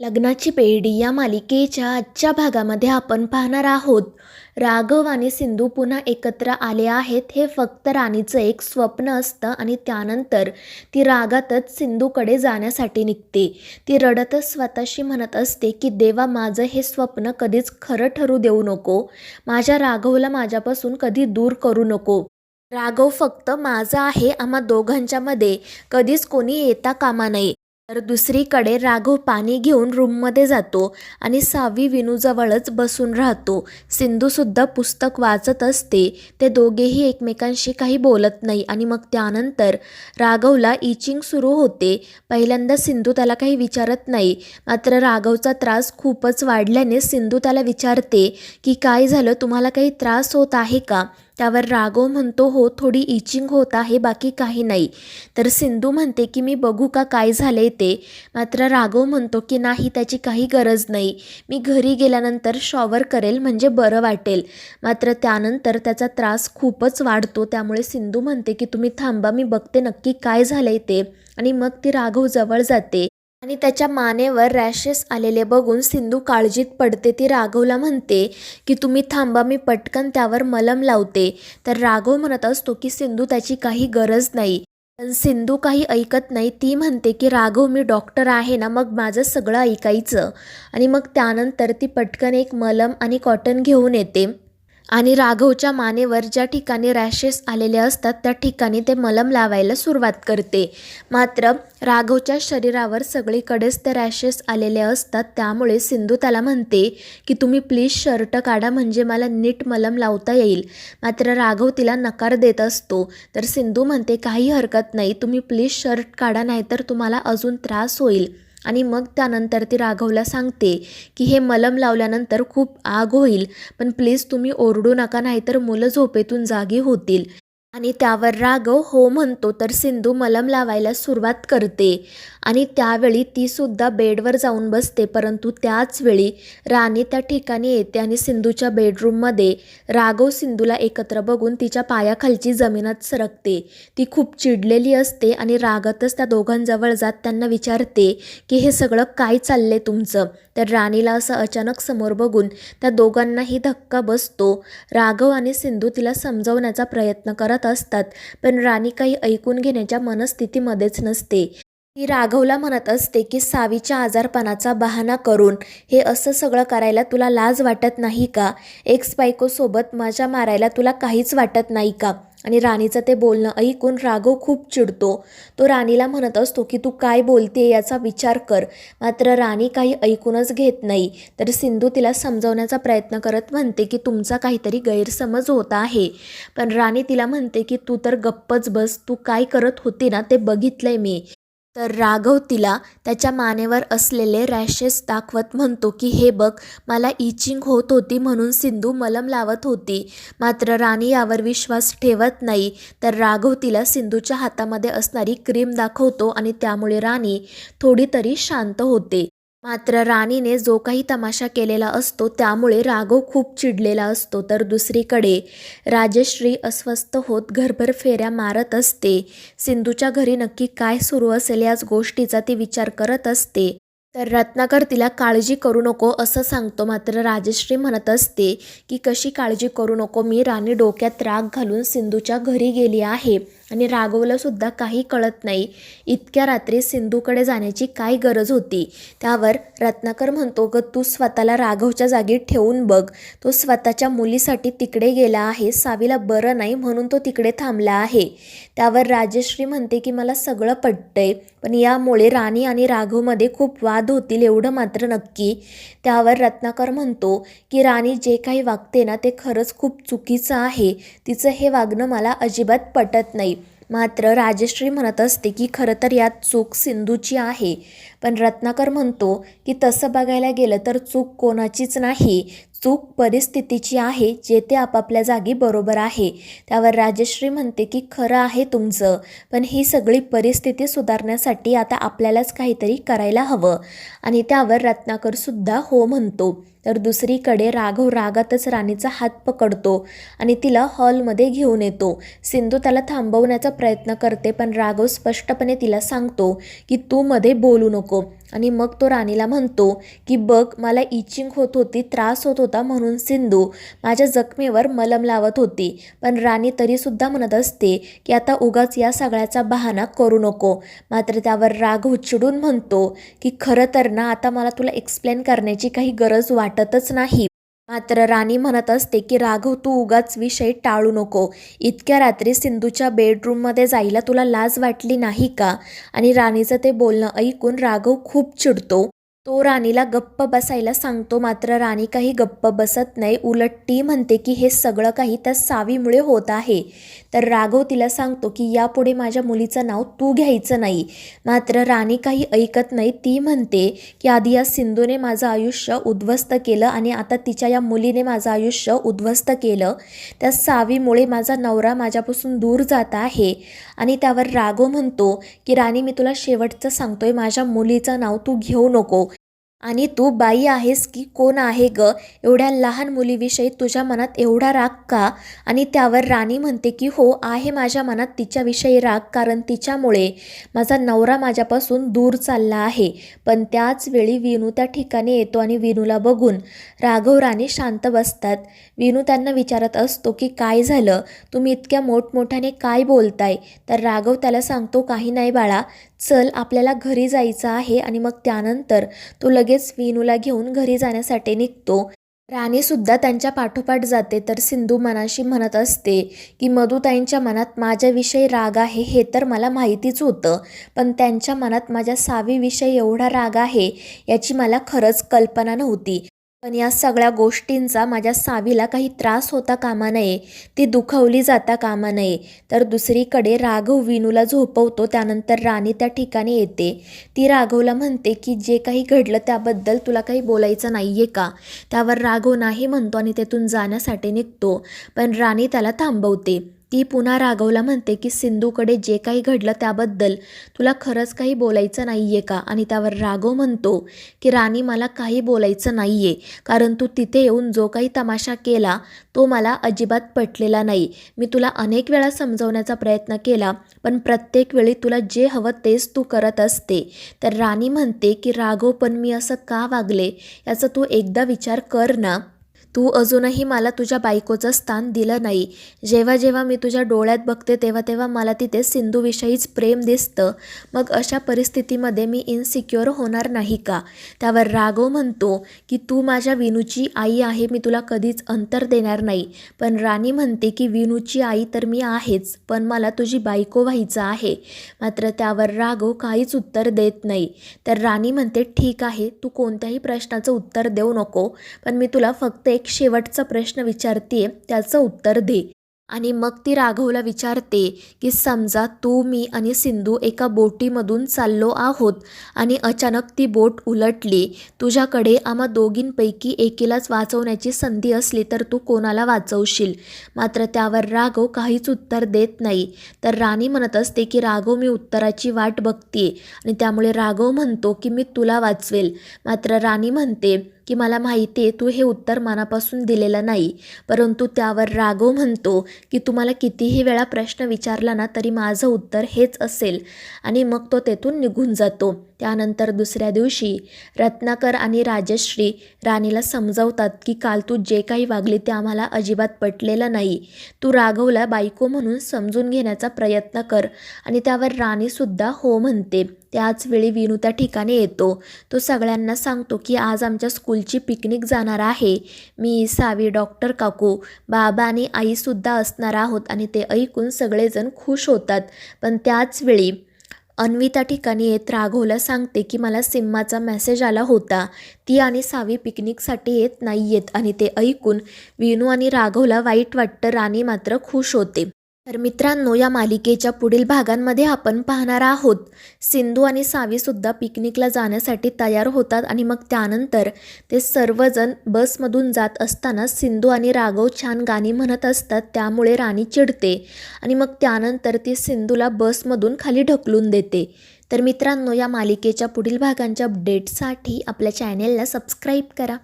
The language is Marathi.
लग्नाची पेढी या मालिकेच्या आजच्या भागामध्ये आपण पाहणार आहोत. राघव आणि सिंधू पुन्हा एकत्र आले आहेत हे फक्त राणीचं एक स्वप्न असतं आणि त्यानंतर ती रागातच सिंधूकडे जाण्यासाठी निघते. ती रडतच स्वतःशी म्हणत असते की देवा माझं हे स्वप्न कधीच खरं ठरू देऊ नको. माझ्या राघवला माझ्यापासून कधी दूर करू नको. राघव फक्त माझा आहे आम्हा दोघांच्यामध्ये. कधीच कोणी येता कामा नये. तर दुसरीकडे राघव पाणी घेऊन रूममध्ये जातो आणि सावी विनूजवळच बसून राहतो. सिंधूसुद्धा पुस्तक वाचत असते. ते दोघेही एकमेकांशी काही बोलत नाही आणि मग त्यानंतर राघवला इचिंग सुरू होते. पहिल्यांदा सिंधू त्याला काही विचारत नाही. मात्र राघवचा त्रास खूपच वाढल्याने सिंधू त्याला विचारते की काय झालं? तुम्हाला काही त्रास होत आहे का? त्यावर राघव म्हणतो हो थोडी इचिंग होत आहे बाकी काही नाही. तर सिंधू म्हणते की मी बघू का काय झाले ते. मात्र राघव म्हणतो की नाही त्याची काही गरज नाही. मी घरी गेल्यानंतर शॉवर करेल म्हणजे बरं वाटेल. मात्र त्यानंतर त्याचा त्रास खूपच वाढतो. त्यामुळे सिंधू म्हणते की तुम्ही थांबा मी बघते नक्की काय झालंय ते. आणि मग ती राघव जवळ जाते. आणि त्याच्या मानेवर रॅशेस आलेले बघून सिंधू काळजीत पडते. ती राघवला म्हणते की तुम्ही थांबा मी पटकन त्यावर मलम लावते. तर राघव म्हणत असतो की सिंधू त्याची काही गरज नाही. पण सिंधू काही ऐकत नाही. ती म्हणते की राघव मी डॉक्टर आहे ना मग माझं सगळं ऐकायचं. आणि मग त्यानंतर ती पटकन एक मलम आणि कॉटन घेऊन येते. आणि राघवच्या मानेवर ज्या ठिकाणी रॅशेस आलेले असतात त्या ठिकाणी ते मलम लावायला सुरुवात करते. मात्र राघवच्या शरीरावर सगळीकडेच ते रॅशेस आलेले असतात त्यामुळे सिंधू त्याला म्हणते की तुम्ही प्लीज शर्ट काढा म्हणजे मला नीट मलम लावता येईल. मात्र राघव तिला नकार देत असतो. तर सिंधू म्हणते काही हरकत नाही तुम्ही प्लीज शर्ट काढा नाहीतर तुम्हाला अजून त्रास होईल. आणि मग त्यानंतर ती राघवला सांगते की हे मलम लावल्यानंतर खूप आग होईल पण प्लीज तुम्ही ओरडू नका नाहीतर मुलं झोपेतून जागी होतील. आणि त्यावर राघव हो म्हणतो तर सिंधू मलम लावायला सुरुवात करते. आणि त्यावेळी तीसुद्धा बेडवर जाऊन बसते परंतु त्याच वेळी राणी त्या ठिकाणी येते आणि सिंधूच्या बेडरूममध्ये राघव सिंधूला एकत्र बघून तिच्या पायाखालची जमिनात सरकते. ती खूप चिडलेली असते आणि रागातच त्या दोघांजवळ जात त्यांना विचारते की हे सगळं काय चाललंय तुमचं? तर राणीला असं अचानक समोर बघून त्या दोघांनाही धक्का बसतो. राघव आणि सिंधू तिला समजवण्याचा प्रयत्न करत असतात. पण राणी काही ऐकून घेण्याच्या मनस्थितीमध्येच नसते. ती राघवला म्हणत असते की सावीच्या आजारपणाचा बहाणा करून हे असं सगळं करायला तुला लाज वाटत नाही का? एक्स बायकोसोबत मजा मारायला तुला काहीच वाटत नाही का? आणि राणीचं ते बोलणं ऐकून राघव खूप चिडतो. तो राणीला म्हणत असतो की तू काय बोलते याचा विचार कर. मात्र राणी काही ऐकूनच घेत नाही. तर सिंधू तिला समजवण्याचा प्रयत्न करत म्हणते की तुमचा काहीतरी गैरसमज होत आहे. पण राणी तिला म्हणते की तू तर गप्पच बस तू काय करत होती ना ते बघितलंय मी. तर राघव तिला त्याच्या मानेवर असलेले रॅशेस दाखवत म्हणतो की हे बघ मला इचिंग होत होती म्हणून सिंधू मलम लावत होती. मात्र राणी यावर विश्वास ठेवत नाही. तर राघव तिला सिंधूच्या हातामध्ये असणारी क्रीम दाखवतो आणि त्यामुळे राणी थोडी तरी शांत होते. मात्र राणीने जो काही तमाशा केलेला असतो त्यामुळे राघव खूप चिडलेला असतो. तर दुसरीकडे राजश्री अस्वस्थ होत घरभर फेऱ्या मारत असते. सिंधूच्या घरी नक्की काय सुरू असेल याच गोष्टीचा ती विचार करत असते. तर रत्नाकर तिला काळजी करू नको असं सांगतो. मात्र राजश्री म्हणत असते की कशी काळजी करू नको? मी राणी डोक्यात राग घालून सिंधूच्या घरी गेली आहे. आणि राघवलासुद्धा काही कळत नाही. इतक्या रात्री सिंधूकडे जाण्याची काय गरज होती? त्यावर रत्नाकर म्हणतो ग तू स्वतःला राघवच्या जागी ठेवून बघ. तो स्वतःच्या मुलीसाठी तिकडे गेला आहे. सावीला बरं नाही म्हणून तो तिकडे थांबला आहे. त्यावर राजश्री म्हणते की मला सगळं पटतंय पण यामुळे राणी आणि राघवमध्ये खूप वाद होतील एवढं मात्र नक्की. त्यावर रत्नाकर म्हणतो की राणी जे काही वागते ना ते खरंच खूप चुकीचं आहे. तिचं हे वागणं मला अजिबात पटत नाही. मात्र राजश्री म्हणत असते की खरं तर यात चूक सिंधूची आहे. पण रत्नाकर म्हणतो की तसं बघायला गेलं तर चूक कोणाचीच नाही. चूक परिस्थितीची आहे जे ते आपापल्या जागी बरोबर आहे. त्यावर राजश्री म्हणते की खरं आहे तुमचं पण ही सगळी परिस्थिती सुधारण्यासाठी आता आपल्यालाच काहीतरी करायला हवं. आणि त्यावर रत्नाकरसुद्धा हो म्हणतो. तर दुसरीकडे राघव रागातच राणीचा हात पकडतो आणि तिला हॉलमध्ये घेऊन येतो. सिंधू त्याला थांबवण्याचा प्रयत्न करते पण राघव स्पष्टपणे तिला सांगतो की तू मध्ये बोलू नको. आणि मग तो राणीला म्हणतो की बघ मला इचिंग होत होती त्रास होत होता म्हणून सिंधू माझ्या जखमेवर मलम लावत होती. पण राणी तरीसुद्धा म्हणत असते की आता उगाच या सगळ्याचा बहाणा करू नको. मात्र त्यावर राघव चिडून म्हणतो की खरं तर ना आता मला तुला एक्सप्लेन करण्याची काही गरज वाटतच नाही. मात्र राणी म्हणत असते की राघव तू उगाच विषय टाळू नको. इतक्या रात्री सिंधूच्या बेडरूममध्ये जायला तुला लाज वाटली नाही का? आणि राणीचं ते बोलणं ऐकून राघव खूप चिडतो. तो राणीला गप्प बसायला सांगतो मात्र राणी काही गप्प बसत नाही. उलट ती म्हणते की हे सगळं काही त्या सावीमुळे होत आहे. तर राघव तिला सांगतो की यापुढे माझ्या मुलीचं नाव तू घ्यायचं नाही. मात्र राणी काही ऐकत नाही. ती म्हणते की आधी या सिंधूने माझं आयुष्य उद्ध्वस्त केलं आणि आता तिच्या या मुलीने माझं आयुष्य उद्ध्वस्त केलं. त्या सावीमुळे माझा नवरा माझ्यापासून दूर जात आहे. आणि त्यावर राघव म्हणतो की राणी मी तुला शेवटचं सांगतोय. माझ्या मुलीचं नाव तू घेऊ नको. आणि तू बाई आहेस की कोण आहे ग? एवढ्या लहान मुलीविषयी तुझ्या मनात एवढा राग का? आणि त्यावर राणी म्हणते की हो आहे माझ्या मनात तिच्याविषयी राग कारण तिच्यामुळे माझा नवरा माझ्यापासून दूर चालला आहे. पण त्याच वेळी विनू त्या ठिकाणी येतो आणि विनूला बघून राघव राणी शांत बसतात. विनू त्यांना विचारत असतो की काय झालं? तुम्ही इतक्या मोठमोठ्याने काय बोलताय? तर राघव त्याला सांगतो काही नाही बाळा. चल आपल्याला घरी जायचं आहे आणि मग त्यानंतर तो लगेच विनूला घेऊन घरी जाण्यासाठी निघतो. राणीसुद्धा त्यांच्या पाठोपाठ जाते तर सिंधू मनाशी म्हणत असते की मधुताईंच्या मनात माझ्याविषयी राग आहे हे तर मला माहितीच होतं पण त्यांच्या मनात माझ्या सावीविषयी एवढा राग आहे याची मला खरंच कल्पना नव्हती. पण या सगळ्या गोष्टींचा माझ्या सावीला काही त्रास होता कामा नये ती दुखवली जाता कामा नये. तर दुसरीकडे राघव विनूला झोपवतो त्यानंतर राणी त्या ठिकाणी येते. ती राघवला म्हणते की जे काही घडलं त्याबद्दल तुला काही बोलायचं नाही आहे का? त्यावर राघव नाही म्हणतो आणि तेथून जाण्यासाठी निघतो. पण राणी त्याला थांबवते. ती पुन्हा राघवला म्हणते की सिंधूकडे जे काही घडलं त्याबद्दल तुला खरंच काही बोलायचं नाही आहे का? आणि त्यावर राघव म्हणतो की राणी मला काही बोलायचं नाही आहे कारण तू तिथे येऊन जो काही तमाशा केला तो मला अजिबात पटलेला नाही. मी तुला अनेक वेळा समजवण्याचा प्रयत्न केला पण प्रत्येक वेळी तुला जे हवं तेच तू करत असते. तर राणी म्हणते की राघव पण मी असं का वागले? याचा तू एकदा विचार कर ना. तू अजूनही मला तुझ्या बायकोचं स्थान दिलं नाही. जेव्हा जेव्हा मी तुझ्या डोळ्यात बघते तेव्हा तेव्हा मला तिथे सिंधूविषयीच प्रेम दिसतं. मग अशा परिस्थितीमध्ये मी इनसिक्युअर होणार नाही का? त्यावर राघव म्हणतो की तू माझ्या विनूची आई आहे मी तुला कधीच अंतर देणार नाही पण राणी म्हणते की विनूची आई तर मी आहेच पण मला तुझी बायको व्हायचं आहे मात्र त्यावर राघव काहीच उत्तर देत नाही. तर राणी म्हणते ठीक आहे तू कोणत्याही प्रश्नाचं उत्तर देऊ नको पण मी तुला फक्त एक शेवटचा प्रश्न विचारते त्याचं उत्तर दे. आणि मग ती राघवला विचारते की समजा तू मी आणि सिंधू एका बोटीमधून चाललो आहोत आणि अचानक ती बोट उलटली तुझ्याकडे आम्हा दोघींपैकी एकीलाच वाचवण्याची संधी असली तर तू कोणाला वाचवशील? मात्र त्यावर राघव काहीच उत्तर देत नाही. तर राणी म्हणत असते की राघव मी उत्तराची वाट बघते आणि त्यामुळे राघव म्हणतो की मी तुला वाचवेल. मात्र राणी म्हणते की मला माहिती आहे तू हे उत्तर मनापासून दिलेलं नाही. परंतु त्यावर राघव म्हणतो की तुम्हाला कितीही वेळा प्रश्न विचारला ना तरी माझं उत्तर हेच असेल. आणि मग तो तेथून निघून जातो. त्यानंतर दुसऱ्या दिवशी रत्नाकर आणि राजश्री राणीला समजावतात की काल तू जे काही वागली ते आम्हाला अजिबात पटलेलं नाही. तू राघवला बायको म्हणून समजून घेण्याचा प्रयत्न कर आणि त्यावर राणीसुद्धा हो म्हणते. त्याच वेळी विनू त्या ठिकाणी येतो. तो सगळ्यांना सांगतो की आज आमच्या स्कूलची पिकनिक जाणार आहे. मी सावी डॉक्टर काकू बाबा आणि आईसुद्धा असणार आहोत आणि ते ऐकून सगळेजण खुश होतात. पण त्याच वेळी अन्वी त्या ठिकाणी येत राघवला सांगते की मला सिम्माचा मेसेज आला होता. ती आणि सावी पिकनिकसाठी येत नाही येत आणि ते ऐकून विनू आणि राघवला वाईट वाटतं. राणी मात्र खुश होते. तर मित्रांनो या मालिकेच्या पुढील भागांमध्ये आपण पाहणार आहोत. सिंधू आणि सावीसुद्धा पिकनिकला जाण्यासाठी तयार होतात आणि मग त्यानंतर ते सर्वजण बसमधून जात असताना सिंधू आणि राघव छान गाणी म्हणत असतात त्यामुळे राणी चिडते आणि मग त्यानंतर ती सिंधूला बसमधून खाली ढकलून देते. तर मित्रांनो या मालिकेच्या पुढील भागांच्या अपडेटसाठी आपल्या चॅनेलला सबस्क्राईब करा.